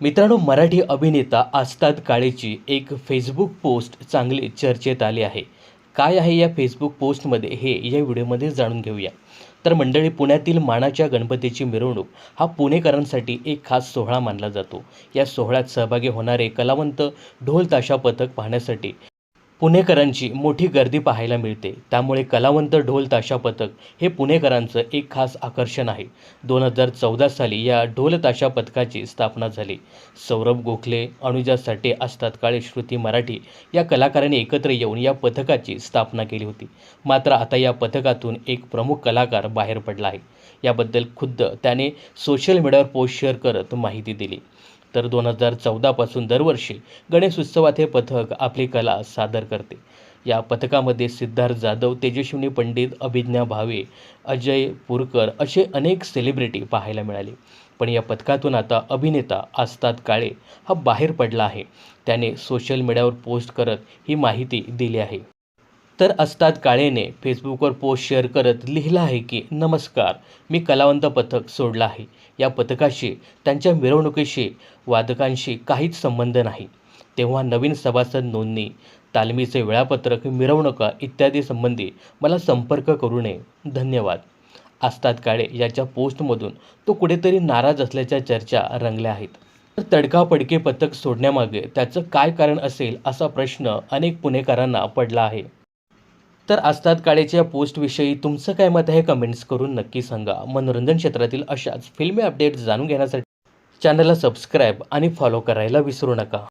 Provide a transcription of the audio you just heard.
मित्रांनो मराठी अभिनेता आस्ताद काळेची एक फेसबुक पोस्ट चांगली चर्चेत आली आहे. काय आहे या फेसबुक पोस्टमध्ये हे या व्हिडिओमध्ये जाणून घेऊया. तर मंडळी पुण्यातील मानाच्या गणपतीची मिरवणूक हा पुणेकरांसाठी एक खास सोहळा मानला जातो. या सोहळ्यात सहभागी होणारे कलावंत ढोल ताशा पथक पाहण्यासाठी पुणेकरांची मोठी गर्दी पाहायला मिळते. त्यामुळे कलावंत ढोल ताशा पथक हे पुणेकरांचं एक खास आकर्षण आहे. दोन हजार चौदा साली या ढोल ताशा पथकाची स्थापना झाली. सौरभ गोखले अनुजा साठे असतात काळे श्रुती मराठी या कलाकारांनी एकत्र येऊन या पथकाची स्थापना केली होती. मात्र आता या पथकातून एक प्रमुख कलाकार बाहेर पडला आहे. याबद्दल खुद्द त्याने सोशल मीडियावर पोस्ट शेअर करत माहिती दिली. तर दोन हजार चौदापासून दरवर्षी गणेश उत्सवात हे पथक आपली कला सादर करते. या पथकामध्ये सिद्धार्थ जाधव तेजस्विनी पंडित अभिज्ञा भावे अजय पुरकर असे अनेक सेलिब्रिटी पाहायला मिळाले. पण या पथकातून आता अभिनेता आस्ताद काळे हा बाहेर पडला आहे. त्याने सोशल मीडियावर पोस्ट करत ही माहिती दिली आहे. तर अस्ताद काळेने फेसबुकवर पोस्ट शेअर करत लिहिलं आहे की नमस्कार मी कलावंत पथक सोडलं आहे. या पथकाशी त्यांच्या मिरवणुकीशी वादकांशी काहीच संबंध नाही. तेव्हा नवीन सभासद नोंदणी तालमीचे वेळापत्रक मिरवणुका इत्यादी संबंधी मला संपर्क करू नये. धन्यवाद. आस्ताद काळे याच्या पोस्टमधून तो कुठेतरी नाराज असल्याच्या चर्चा रंगल्या आहेत. तर तडकापडके पथक सोडण्यामागे त्याचं काय कारण असेल असा प्रश्न अनेक पुणेकरांना पडला आहे. तर आस्ताद काळेच्या पोस्टविषयी तुमचं काय मत आहे? कमेंट्स करून नक्की सांगा. मनोरंजन क्षेत्रातील अशाच फिल्मी अपडेट्स जाणून घेण्यासाठी चॅनलला सबस्क्राईब आणि फॉलो करायला विसरू नका.